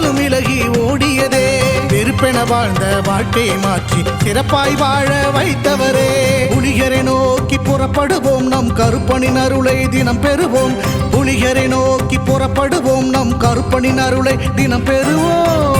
விதிகளும் விலகி ஓடியதே. வெறுப்பென வாழ்ந்த வாழ்க்கையை மாற்றி சிறப்பாய் வாழ வைத்தவரே. புலிகரை நோக்கி புறப்படுவோம் நம் கருப்பனின் அருளை தினம் பெறுவோம். புலிகரை நோக்கி புறப்படுவோம் நம் கருப்பனின் அருளை தினம் பெறுவோம்.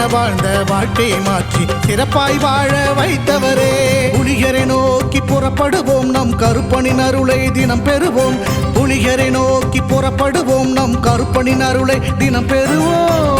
என வாழ்ந்த வாழ்க்கையை மாற்றி சிறப்பாய் வாழ வைத்தவரே. புனிகரை நோக்கி புறப்படுவோம் நம் கருப்பனின் அருளை தினம் பெறுவோம். புனிகரை நோக்கி புறப்படுவோம் நம் கருப்பனின் அருளை தினம் பெறுவோம்.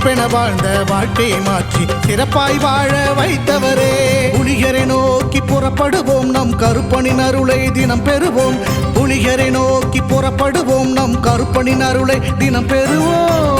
சிறப்பென வாழ்ந்த வாழ்க்கையை மாற்றி சிறப்பாய் வாழ வைத்தவரே. புனிகரை நோக்கி புறப்படுவோம் நம் கருப்பனின் அருளை தினம் பெறுவோம். புனிகரை நோக்கி புறப்படுவோம் நம் கருப்பனின் அருளை தினம் பெறுவோம்.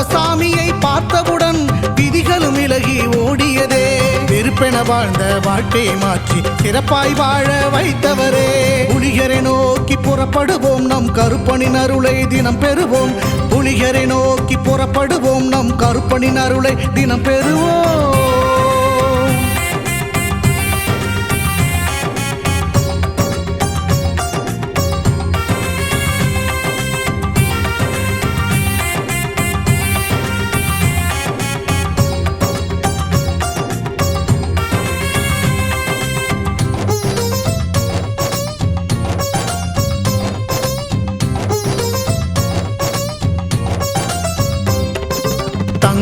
கருப்பசாமியை பார்த்தவுடன் விதிகளும் விலகி ஓடியதே. வெறுப்பென வாழ்ந்த வாழ்க்கையை மாற்றி சிறப்பாய் வாழ வைத்தவரே. புலிகரை நோக்கி புறப்படுவோம் நம் கருப்பனின் அருளை தினம் பெறுவோம். புலிகரை நோக்கி புறப்படுவோம் நம் கருப்பனின் அருளை தினம் பெறுவோம்.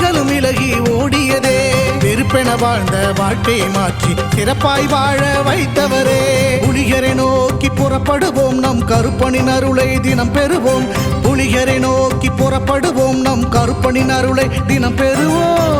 விதிகளும் விலகி ஓடியதே. வெறுப்பென வாழ்ந்த வாழ்க்கையை மாற்றி சிறப்பாய் வாழ வைத்தவரே. புலிகரை நோக்கி புறப்படுவோம் நம் கருப்பனின் அருளை தினம் பெறுவோம். புலிகரை நோக்கி புறப்படுவோம் நம் கருப்பனின் அருளை தினம் பெறுவோம்.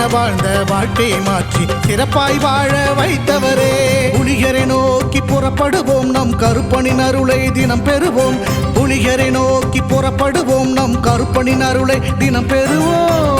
என வாழ்ந்த வாழ்க்கையை மாற்றி சிறப்பாய் வாழ வைத்தவரே. புனிகரை நோக்கி புறப்படுவோம் நம் கருப்பனின் அருளை தினம் பெறுவோம். புனிகரை நோக்கி புறப்படுவோம் நம் கருப்பனின் அருளை தினம் பெறுவோம்.